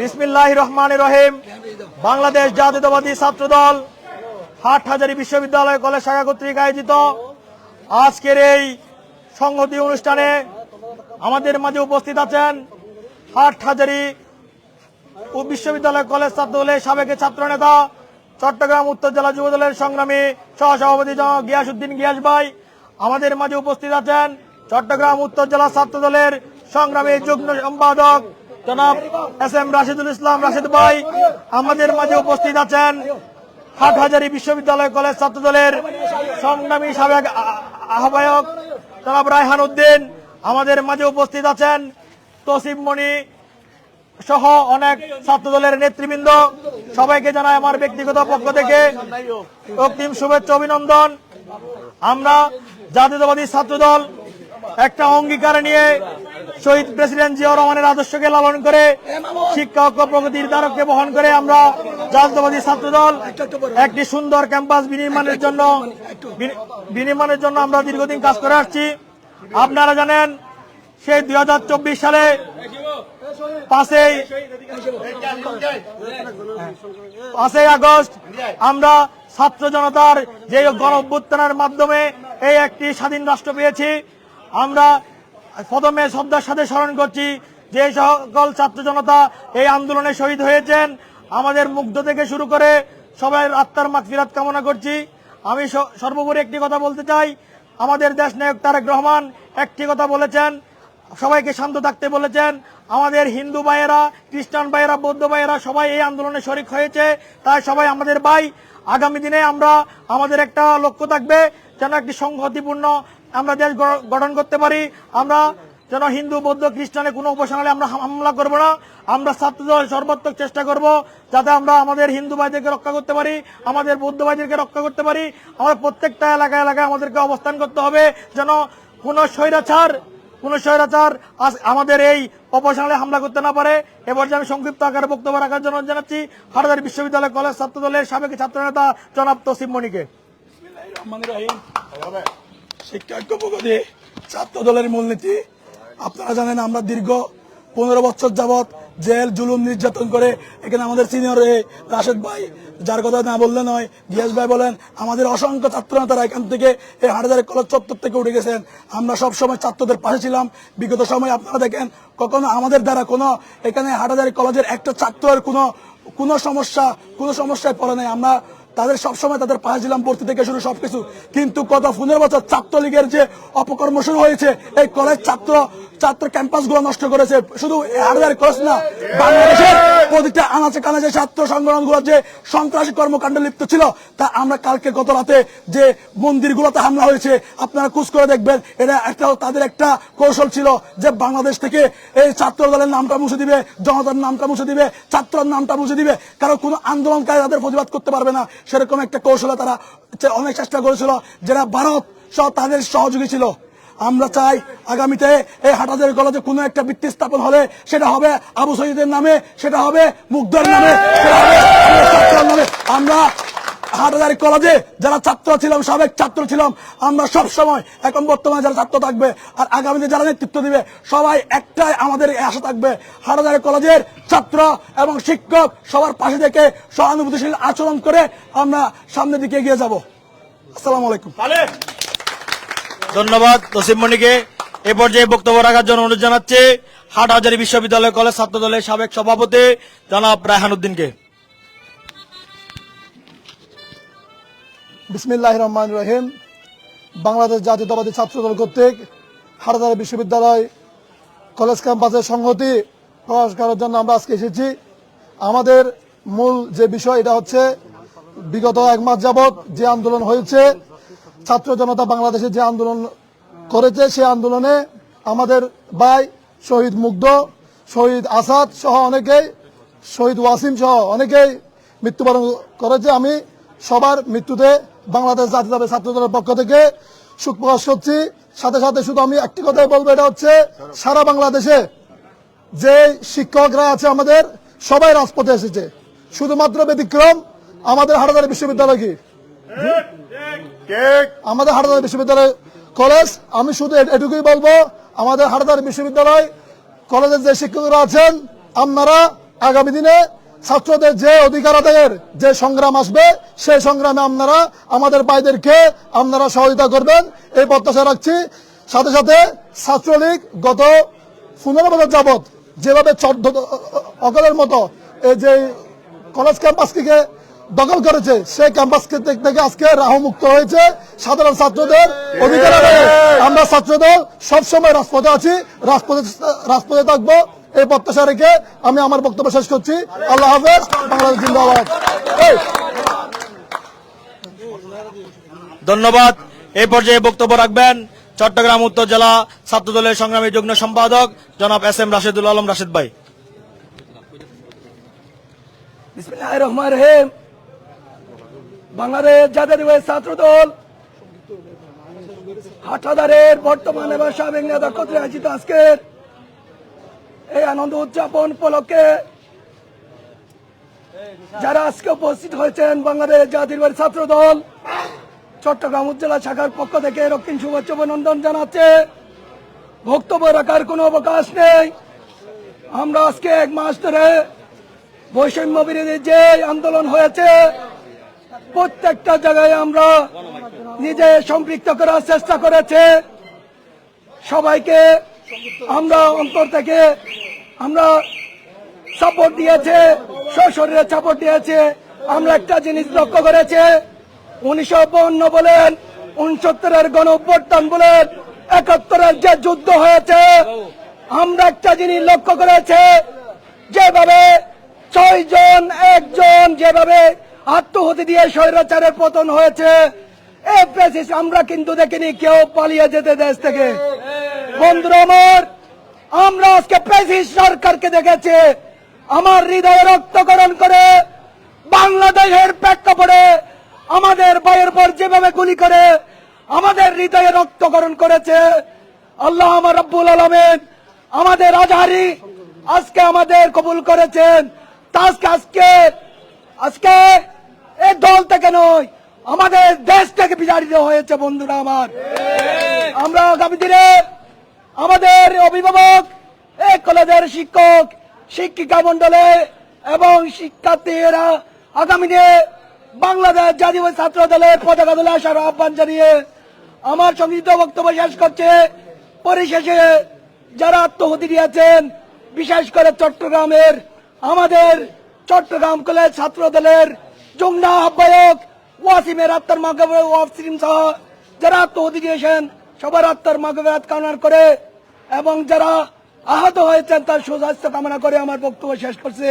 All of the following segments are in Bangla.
বিসমিল্লাহ রহমান রহিম। বাংলাদেশ জাতীয়তাবাদী ছাত্র দল হাটহাজারী বিশ্ববিদ্যালয় কলেজ শাখা কর্তৃক আয়োজিত আজকের এই সংহতি অনুষ্ঠানে আমাদের মাঝে উপস্থিত আছেন হাটহাজারী ও বিশ্ববিদ্যালয় কলেজ ছাত্র দলের সাবেক ছাত্র নেতা চট্টগ্রাম উত্তর জেলা যুব দলের সংগ্রামী সহসভাপতি গিয়াসুদ্দিন গিয়াস ভাই। আমাদের মাঝে উপস্থিত আছেন চট্টগ্রাম উত্তর জেলা ছাত্র দলের সংগ্রামী যুগ্ম সম্পাদক জনাব এস এম রাশিদুল ইসলাম রাশিদ ভাই। আমাদের মাঝে উপস্থিত আছেন হাটহাজারী বিশ্ববিদ্যালয় কলেজ ছাত্র দলের সংগ্রামী সাবেক আহ্বায়ক জনাব রায়হান উদ্দিন। আমাদের মাঝে উপস্থিত আছেন তসিম মণি সহ অনেক ছাত্র দলের নেতৃবৃন্দ। সবাইকে জানাই আমার ব্যক্তিগত পক্ষ থেকে অগ্রিম শুভেচ্ছা, অভিনন্দন। আমরা জাতীয়তাবাদী ছাত্র দল একটা অঙ্গীকার নিয়ে শহীদ প্রেসিডেন্ট জিয়া রহমানের আদর্শকে লালন করে শিক্ষা ঐক্য প্রগতির দ্বারককে বহন করে আমরা জাতীয়তাবাদী ছাত্রদল একটি সুন্দর ক্যাম্পাস বিনির্মাণের জন্য বিনির্মাণের জন্য আমরা দীর্ঘদিন কাজ করে আসছি। আপনারা জানেন, সেই দুই হাজার চব্বিশ সালে পাঁচই পাঁচই আগস্ট আমরা ছাত্র জনতার যে গণ মাধ্যমে এই একটি স্বাধীন রাষ্ট্র পেয়েছি। আমরা প্রথমে শ্রদ্ধার সাথে স্মরণ করছি যে সকল ছাত্র জনতা এই আন্দোলনে শহীদ হয়েছেন। আমাদের মুগ্ধ থেকে শুরু করে সবাই আত্মার মাগফিরাত কামনা করছি। আমি সর্বোপরি একটি কথা বলতে চাই। আমাদের দেশ নায়ক তারেক রহমান একটি কথা বলেছেন। সবাইকে শান্ত থাকতে বলেছেন। আমাদের হিন্দু ভাইয়েরা, খ্রিস্টান ভাইয়েরা, বৌদ্ধ ভাইয়েরা সবাই এই আন্দোলনে শরিক হয়েছে। তাই সবাই আমাদের ভাই। আগামী দিনে আমরা আমাদের একটা লক্ষ্য থাকবে যেন একটি সংহতিপূর্ণ আমরা দেশ গঠন করতে পারি, আমরা যেন হিন্দু, বৌদ্ধ, খ্রিস্টানের কোনো উপাসনালে আমরা হামলা করব না। আমরা ছাত্রদল সর্বাত্মক চেষ্টা করব যাতে আমরা আমাদের হিন্দু ভাইদেরকে রক্ষা করতে পারি, আমাদের বৌদ্ধ ভাইদেরকে রক্ষা করতে পারি। আমাদের প্রত্যেকটা এলাকায় এলাকায় আমাদেরকে অবস্থান করতে হবে যেন কোনো স্বৈরাচার, কোন স্বৈরাচার আমাদের এই অপসারণে হামলা করতে না পারে। এবার আমি সংক্ষিপ্ত আকারে বক্তব্য রাখার জন্য জানাচ্ছি হাটাদারি বিশ্ববিদ্যালয় কলেজ ছাত্র দলের সাবেক ছাত্র নেতা জনাব তসিম মণিকে শিক্ষা ছাত্র দলের মূলনীতি। আপনারা জানেন আমরা দীর্ঘ পনেরো বছর যাবত জেল, জুলুম নির্যাতন করে এখানে আমাদের সিনিয়র রাশেদ ভাই, যার কথা না বললে নয়, গিয়াস ভাই বলেন, আমাদের অসংখ্য ছাত্র নেতারা এখান থেকে এই হাটাজারের কলেজ চত্বর থেকে উঠে গেছেন। আমরা সব সময় ছাত্রদের পাশে ছিলাম। বিগত সময় আপনারা দেখেন, কখনো আমাদের দ্বারা কোনো এখানে হাটাজারি কলেজের একটা ছাত্রের কোনো কোনো সমস্যা, কোনো সমস্যায় পড়ে নাই। আমরা তাদের সবসময় তাদের পাশে ছিলাম ভর্তি থেকে শুরু সবকিছু। কিন্তু গত পনেরো বছর ছাত্রলীগের যে অপকর্ম শুরু হয়েছে, এই কলেজ ছাত্র ছাত্র ক্যাম্পাসগুলো নষ্ট করেছে। শুধু হাটাজারি কলেজ না, বাংলাদেশের প্রতিটা আনাচে কানাচে ছাত্র সংগঠনগুলো যে সন্ত্রাসী কর্মকাণ্ডে লিপ্ত ছিল, তা আমরা কালকে গত রাতে যে মন্দিরগুলোতে হামলা হয়েছে, আপনারা কুচ করে দেখবেন এটা একটা তাদের একটা কৌশল ছিল যে বাংলাদেশ থেকে এই ছাত্র দলের নামটা মুছে দিবে, জনতার নামটা মুছে দিবে, ছাত্রের নামটা মুছে দিবে। কারণ কোনো আন্দোলনকারী তাদের প্রতিবাদ করতে পারবে না। সেরকম একটা কৌশলে তারা অনেক চেষ্টা করেছিল যারা ভারত সহ তাদের সহযোগী ছিল। আমরা চাই আগামীতে এই হাটাদের কলেজে কোনো একটা বৃত্তি স্থাপন হলে সেটা হবে আবু সৈয়দের নামে, সেটা হবে মুগ্ধর নামে। আমরা হাটাদারি কলেজে যারা ছাত্র ছিলাম, সাবেক ছাত্র ছিলাম, আমরা সব সময় এখন বর্তমানে যারা ছাত্র থাকবে আর আগামীতে যারা নেতৃত্ব দিবে, সবাই একটাই আমাদের আশা থাকবে। হাটাদারি কলেজের ছাত্র এবং শিক্ষক সবার পাশে থেকে সহানুভূতিশীল আচরণ করে আমরা সামনের দিকে এগিয়ে যাব। আসসালাম আলাইকুম। ধন্যবাদ তসিম মণিকে এ পর্যায়ে বক্তব্য রাখার জন্য অনুরোধ জানাচ্ছি হাটহাজারী বিশ্ববিদ্যালয় কলেজ ছাত্র দলের সাবেক সভাপতি জনাব রায়হান উদ্দিনকে। বিসমিল্লাহ রহমান রহিম বাংলাদেশ জাতীয়তাবাদী ছাত্রদল কর্তৃক হাটাদার বিশ্ববিদ্যালয় কলেজ ক্যাম্পাসের সংহতি প্রকাশ করার জন্য আমরা আজকে এসেছি। আমাদের মূল যে বিষয়, এটা হচ্ছে বিগত এক মাস যাবৎ যে আন্দোলন হয়েছে, ছাত্র জনতা বাংলাদেশে যে আন্দোলন করেছে, সে আন্দোলনে আমাদের ভাই শহীদ মুগ্ধ, শহীদ আসাদ সহ অনেকেই, শহীদ ওয়াসিম সহ অনেকেই মৃত্যুবরণ করেছে। আমি সবার মৃত্যুতে বাংলাদেশ জাতীয়তাবাদী ছাত্র দলের পক্ষ থেকে সুখ প্রকাশ করছি। সাথে সাথে শুধু আমি একটি কথাই বলব, এটা হচ্ছে সারা বাংলাদেশে যে শিক্ষকরা আছে আমাদের, সবাই রাজপথে এসেছে। শুধুমাত্র ব্যতিক্রম আমাদের হাটাদারি বিশ্ববিদ্যালয় কি? আমাদের হাটাদারি বিশ্ববিদ্যালয় কলেজ আমি শুধু এটুকুই বলব, আমাদের হাটাদারি বিশ্ববিদ্যালয় কলেজের যে শিক্ষকরা আছেন, আপনারা আগামী দিনে ছাত্রদের যে অধিকার আদায়ের যে সংগ্রাম আসবে, সেই সংগ্রামে আপনারা, আমাদের ভাইদেরকে আপনারা সহযোগিতা করবেন। এই প্রত্যাশা রাখছি। সাথে সাথে ছাত্রলীগ গত পনেরো বছর যাবৎ যেভাবে অকালের মতো এই যে কলেজ ক্যাম্পাসটিকে দখল করেছে, সেই ক্যাম্পাস থেকে আজকে রাহু মুক্ত হয়েছে। সাধারণ ছাত্রদের অধিকার আমরা ছাত্রদল সবসময় রাজপথে আছি। রাজপথে রাজপথে থাকব। এই প্রত্যাশা রেখে আমি আমার বক্তব্য শেষ করছি। আল্লাহ হাফেজ বাংলাদেশ জিন্দাবাদ। ধন্যবাদ। এই পর্যায়ে বক্তব্য রাখবেন চট্টগ্রাম উত্তর জেলা ছাত্র দলের সংগ্রামী যুগ্ম সম্পাদক জনাব এস এম রাশেদুল আলম রাশেদ ভাই। রহমান রহিম। বাংলাদেশ জাতীয় ছাত্র দল হাটাদারের বর্তমান এবং সাবেক নেতা কর্তৃক আয়োজিত আজকের এই আনন্দ উদযাপন উপলক্ষে যারা আজকে উপস্থিত হয়েছেন বাংলাদেশ জাতীয় ছাত্র দল, চট্টগ্রাম উপজেলা শাখার পক্ষ থেকে রক্ষিণ শুভেচ্ছা অভিনন্দন জানাচ্ছে। বক্তব্য রাখার কোনো অবকাশ নেই। আমরা আজকে এক মাস ধরে বৈষম্য বিরোধী যে আন্দোলন হয়েছে, প্রত্যেকটা জায়গায় আমরা নিজে সম্পৃক্ত করার চেষ্টা করেছে। সবাইকে আমরা অন্তর থেকে আমরা সাপোর্ট দিয়েছে, সশরীরে সাপোর্ট দিয়েছে। আমরা একটা জিনিস লক্ষ্য করেছে, উনিশশো বাউন্ন বলেন, উনসত্তরের গণ অভ্যুত্থান বলেন, একাত্তরের যে যুদ্ধ হয়েছে, আমরা একটা জিনিস লক্ষ্য করেছে, যেভাবে ছয় জন একজন যেভাবে আত্মহতি দিয়ে স্বৈরাচারের পতন হয়েছে এই প্রেসিস আমরা কিন্তু দেখিনি, কেউ পালিয়ে যেতে দেশ থেকে। বন্ধুরা আমার, আমরা আজকে প্রেসিস সরকারকে দেখেছি। আমার হৃদয়ে রক্তকরণ করে বাংলাদেশের প্রেক্ষাপটে আমাদের বয়ের পর যেভাবে গুলি করে, আমাদের হৃদয়ে রক্তকরণ করেছে। আল্লাহ আমার রব্বুল আলমেন আমাদের আজহারি আজকে আমাদের কবুল করেছেন। আজকে আজকে আজকে এই দল থেকে নয়, আমাদের দেশ থেকে বিতাড়িত হয়েছে বন্ধুরা আমার। আমরা আগামী দিনে আমাদের অভিভাবক এই কলেজের শিক্ষক, শিক্ষিকা মন্ডলে এবং শিক্ষার্থীরা আগামী দিনে বাংলাদেশ জাতীয় ছাত্র দলের পতাকা দলে আসার আহ্বান জানিয়ে আমার সংগীত বক্তব্য শেষ করছে। পরিশেষে যারা আত্মহতি দিয়েছেন বিশেষ করে চট্টগ্রামের, আমাদের চট্টগ্রাম কলেজ ছাত্র দলের যুগ্ম আহ্বায়ক ওয়াসিমের আত্মার মাগবে ওয়াসিম সহ যারা আত্মহতি দিয়েছেন সবার আত্মার মাগবে কামনা করে এবং যারা আহত হয়েছেন তার সুস্বাস্থ্য কামনা করে আমার বক্তব্য শেষ করছে।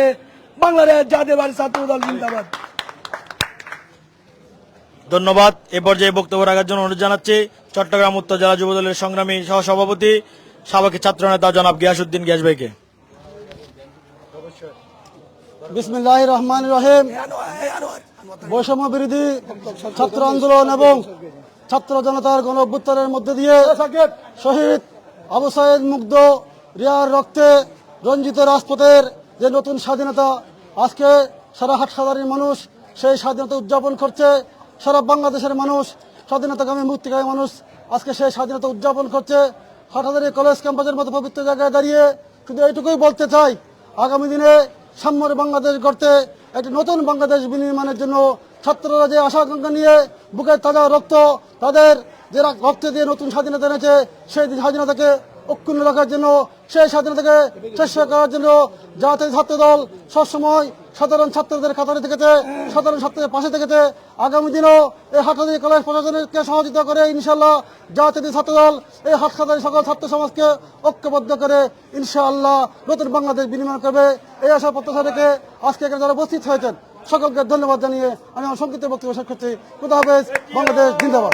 বাংলাদেশ জাতীয়বাদী ছাত্র দল জিন্দাবাদ। ধন্যবাদ। এ পর্যায়ে বক্তব্য রাখার জন্য অনুরোধ জানাচ্ছি চট্টগ্রাম উত্তর জেলা যুব দলের সংগ্রামী সহ সভাপতি সাবেক ছাত্র নেতা জনাব গিয়াসুদ্দিন গ্যাস ভাইকে। বিসমিল্লাহ রহমান রহিম। বৈষম্য বিরোধী ছাত্র আন্দোলন এবং ছাত্র জনতার গণ অভ্যুত্থানের মধ্যে দিয়ে শহীদ আবু সাইদ মুগ্ধ রিয়ার রক্তে রঞ্জিত রাজপথের যে নতুন স্বাধীনতা আজকে সারা হাটসাদারির মানুষ সেই স্বাধীনতা উদযাপন করছে। সারা বাংলাদেশের মানুষ স্বাধীনতাকামী মুক্তিকামী মানুষ আজকে সেই স্বাধীনতা উদযাপন করছে। হাটহাজারি কলেজ ক্যাম্পাসের মতো পবিত্র জায়গায় দাঁড়িয়ে শুধু এইটুকুই বলতে চাই আগামী দিনে সাম্যর বাংলাদেশ গড়তে একটি নতুন বাংলাদেশ বিনির্মাণের জন্য ছাত্ররা যে আশা আকাঙ্ক্ষা নিয়ে বুকের তাজা রক্ত তাদের যে রক্ত দিয়ে নতুন স্বাধীনতা এনেছে, সেই স্বাধীনতাকে অক্ষুণ্ণ রাখার জন্য, সেই স্বাধীনতাকে চেষ্টা করার জন্য জাতীয় ছাত্র দল সবসময় সাধারণ ছাত্রদের কাতারে থেকেছে, সাধারণ ছাত্রদের পাশে থেকেছে। আগামী দিনও এই হাটহাজারি কলেজ প্রশাসনকে সহযোগিতা করে ইনশাল্লাহ জাতীয় ছাত্র দল এই হাটহাজারি সকল ছাত্র সমাজকে ঐক্যবদ্ধ করে ইনশাআল্লাহ নতুন বাংলাদেশ বিনিময় করবে। এই আশা প্রত্যাশা রেখে আজকে এখানে যারা উপস্থিত হয়েছেন সকলকে ধন্যবাদ জানিয়ে আমি আমার সংক্ষিপ্ত বক্তব্য শেষ করছি খুদা হাফেজ বাংলাদেশ জিন্দাবাদ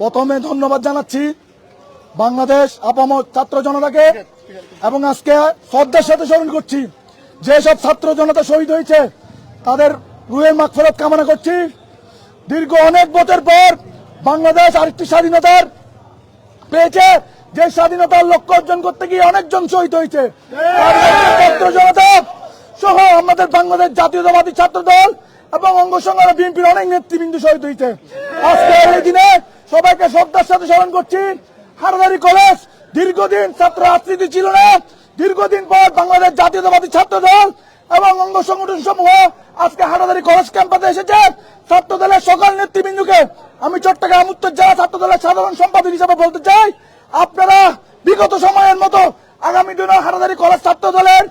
প্রথমে ধন্যবাদ জানাচ্ছি বাংলাদেশ আপামত ছাত্র জনতাকে এবং আজকে শ্রদ্ধার সাথে স্মরণ করছি যেসব ছাত্র জনতা শহীদ হয়েছে, তাদের রুহের মাগফিরাত কামনা করছি। দীর্ঘ অনেক বছর পর বাংলাদেশ আরেকটি স্বাধীনতার পেয়েছে, যে স্বাধীনতার লক্ষ্য অর্জন করতে গিয়ে অনেকজন শহীদ হয়েছে। ছাত্র জনতা সহ আমাদের বাংলাদেশ জাতীয়তাবাদী ছাত্র দল এবং অঙ্গ সংগ্রাম বিএনপির অনেক নেতৃবৃন্দ শহীদ হয়েছে। আজকে এই দিনে সবাইকে শ্রদ্ধার সাথে স্মরণ করছি, হারদারি কলেজ দীর্ঘদিন ছাত্র রাজনীতি ছিল না। দীর্ঘদিন পর বাংলাদেশ জাতীয়তাবাদী ছাত্র দল এবং অঙ্গ সংগঠন সমূহ আজকে হাটাদারি কলেজ ক্যাম্পাসে এসেছে। ছাত্র দলের সকল নেতৃবৃন্দকে আমি চট্টগ্রাম উত্তর জেলা ছাত্র দলের সাধারণ সম্পাদক হিসেবে বলতে চাই, আপনারা বিগত সময়ের মতো আগামী দিনে হাটাদারি কলেজ ছাত্র দলের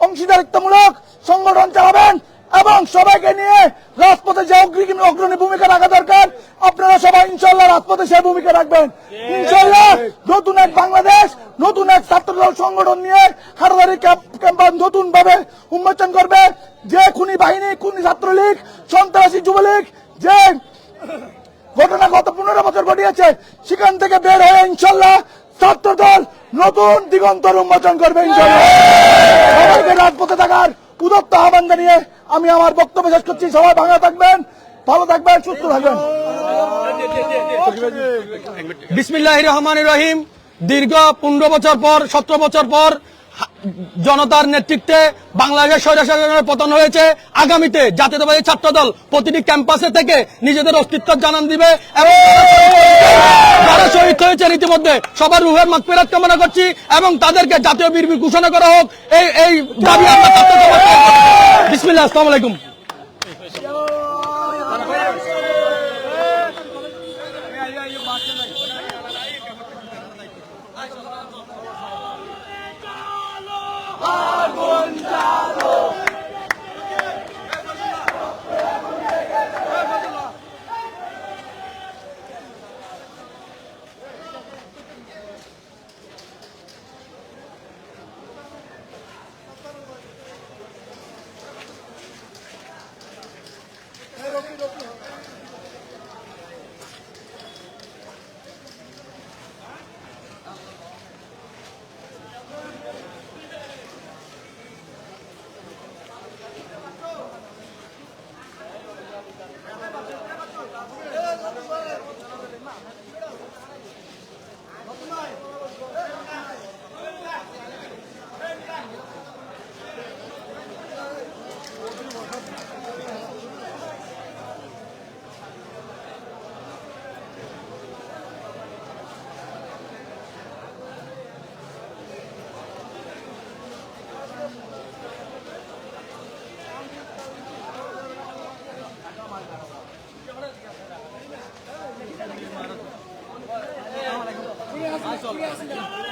অংশীদারিত্বমূলক সংগঠন চালাবেন। এবং সবাইকে নিয়ে রাজপথে যে অগ্রিম অগ্রণী ভূমিকা রাখা দরকার, আপনারা সবাই ইনশাল্লাহ রাজপথে সেই ভূমিকা রাখবেন। ইনশাল্লাহ নতুন এক বাংলাদেশ, নতুন এক ছাত্রদল সংগঠন নিয়ে হারদারি ক্যাম্পাস নতুন ভাবে উন্মোচন করবে। যে খুনি বাহিনী, খুনি ছাত্রলীগ, সন্ত্রাসী যুবলীগ, যে ঘটনা গত পনেরো বছর ঘটিয়েছে, সেখান থেকে বের হয়ে ইনশাল্লাহ ছাত্র দল নতুন দিগন্তর উন্মোচন করবে ইনশাল্লাহ সবাইকে রাজপথে থাকার উদত্ত আহ্বান জানিয়ে আমি আমার বক্তব্য শেষ করছি। সবাই ভাঙা থাকবেন, ভালো থাকবেন, সুস্থ থাকবেন। বিসমিল্লাহ রহমান রহিম। দীর্ঘ পনেরো বছর পর, সতেরো বছর পর জনতার নেতৃত্বে বাংলাদেশের স্বৈরাচারের পতন হয়েছে। আগামীতে জাতীয়তাবাদী ছাত্র দল প্রতিটি ক্যাম্পাসে থেকে নিজেদের অস্তিত্ব জানান দিবে এবং যারা শহীদ হয়েছে ইতিমধ্যে সবার রুহের মাগফিরাত কামনা করছি এবং তাদেরকে জাতীয় বীর ঘোষণা করা হোক। এই এই দাবি আমরা আলাইকুম। চলবে